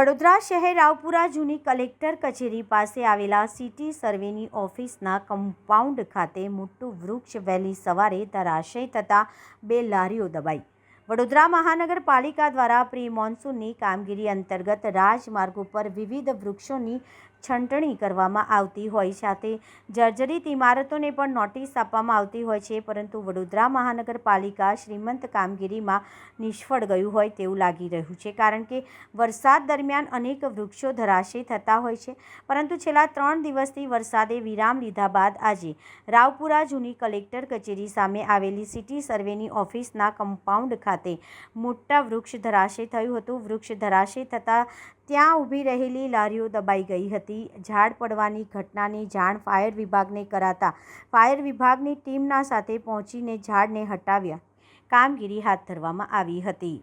વડોદરા શહેર રાવપુરા જૂની કલેક્ટર કચેરી પાસે આવેલા સિટી સર્વેની ઓફિસના કમ્પાઉન્ડ ખાતે મોટું વૃક્ષ વહેલી સવારે ધરાશય થતાં બે લારીઓ દબાઈ. વડોદરા મહાનગરપાલિકા દ્વારા પ્રી મોન્સૂનની કામગીરી અંતર્ગત રાજમાર્ગ ઉપર વિવિધ વૃક્ષોની છંટણી કરવામાં આવતી હોય સાથે જર્જરિત ઇમારતોને પણ નોટિસ આપવામાં આવતી હોય છે, પરંતુ વડોદરા મહાનગરપાલિકા શ્રીમંત કામગીરીમાં નિષ્ફળ ગયું હોય તેવું લાગી રહ્યું છે, કારણ કે વરસાદ દરમિયાન અનેક વૃક્ષો ધરાશય થતા હોય છે. પરંતુ છેલ્લા ત્રણ દિવસથી વરસાદે વિરામ લીધા બાદ આજે રાવપુરા જૂની કલેક્ટર કચેરી સામે આવેલી સિટી સર્વેની ઓફિસના કમ્પાઉન્ડ ખાતે મોટા વૃક્ષ ધરાશય થયું હતું. વૃક્ષ ધરાશય થતાં ત્યાં ઊભી રહેલી લારીઓ દબાઈ ગઈ હતી. ઝાડ પડવાની ઘટનાની જાણ ફાયર વિભાગને કરાતા ફાયર વિભાગની ટીમના સાથે પહોંચીને ઝાડને હટાવ્યા. કામગીરી હાથ ધરવામાં આવી હતી.